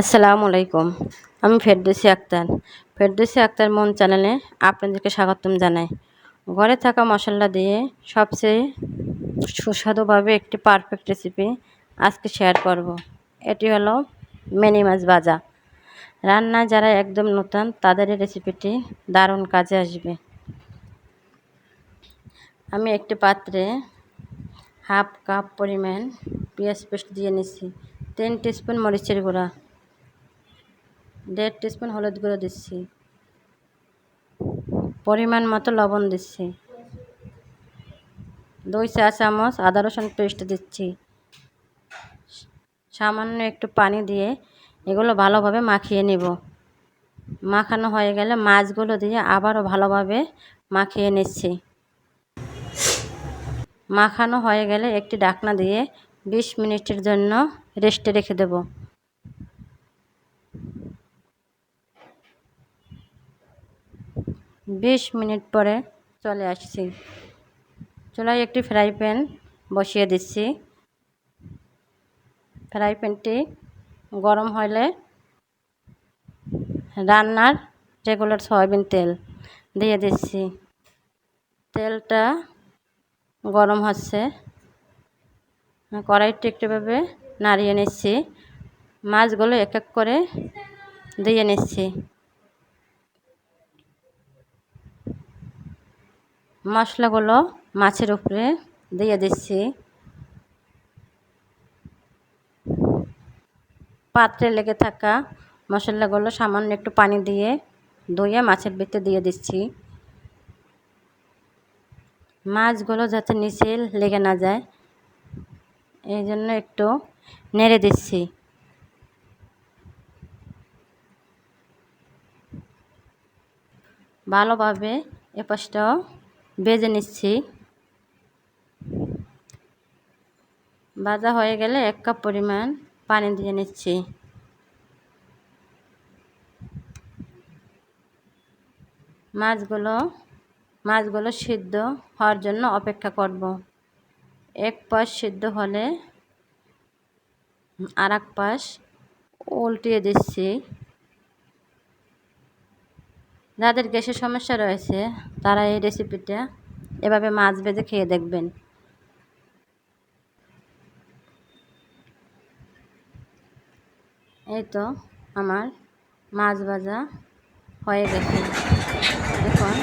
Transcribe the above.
আসসালামু আলাইকুম, আমি ফেরদৌসি আক্তার। ফেরদৌসি আক্তার মন চ্যানেলে আপনাদেরকে স্বাগতম জানাই। ঘরে থাকা মশলা দিয়ে সবচেয়ে সুস্বাদুভাবে একটি পারফেক্ট রেসিপি আজকে শেয়ার করব। এটি হলো মিনি মাছ ভাজা। রান্নায় যারা একদম নতুন, তাদের এই রেসিপিটি দারুণ কাজে আসবে। আমি একটি পাত্রে হাফ কাপ পরিমাণ পেঁয়াজ পেস্ট দিয়ে নিচ্ছি। তিন টিস্পুন মরিচের গুঁড়া। দেড় টিস্পুন হলুদ গুঁড়ো দিচ্ছি। পরিমাণ মতো লবণ দিচ্ছি। দুই চা চামচ আদা রসুন পেস্ট দিচ্ছি। সামান্য একটু পানি দিয়ে এগুলো ভালোভাবে মাখিয়ে নেব। মাখানো হয়ে গেলে মাছগুলো দিয়ে আবারও ভালোভাবে মাখিয়ে নিচ্ছি। মাখানো হয়ে গেলে একটি ডাকনা দিয়ে বিশ মিনিটের জন্য রেস্টে রেখে দেব। বিশ মিনিট পরে চলে আসছি। চুলায় একটি ফ্রাই প্যান বসিয়ে দিচ্ছি। ফ্রাই প্যানটি গরম হলে রান্নার রেগুলার সয়াবিন তেল দিয়ে দিচ্ছি। তেলটা গরম হচ্ছে। কড়াইটি একটুভাবে নাড়িয়ে নিচ্ছি। মাছগুলো এক এক করে দিয়ে নিচ্ছি। মশলাগুলো মাছের উপরে দিয়ে দিচ্ছি। পাত্রে লেগে থাকা মশলাগুলো সামান্য একটু পানি দিয়ে ধুয়ে মাছের ভিতরে দিয়ে দিচ্ছি। মাছগুলো যাতে নিচে লেগে না যায়, এই জন্য একটু নেড়ে দিচ্ছি। ভালোভাবে এপাশটাও বেজে নিচ্ছি। ভাজা হয়ে গেলে এক কাপ পরিমাণ পানি দিয়ে নিচ্ছি। মাছগুলো মাছগুলো সিদ্ধ হওয়ার জন্য অপেক্ষা করব। এক পাশ সিদ্ধ হলে আর এক পাশ উল্টিয়ে দিচ্ছি। যাদের গ্যাসের সমস্যা রয়েছে, তারা এই রেসিপিটা এভাবে মাছ ভেজে খেয়ে দেখবেন। এই তো আমার মাছ ভাজা হয়ে গেছে। দেখুন।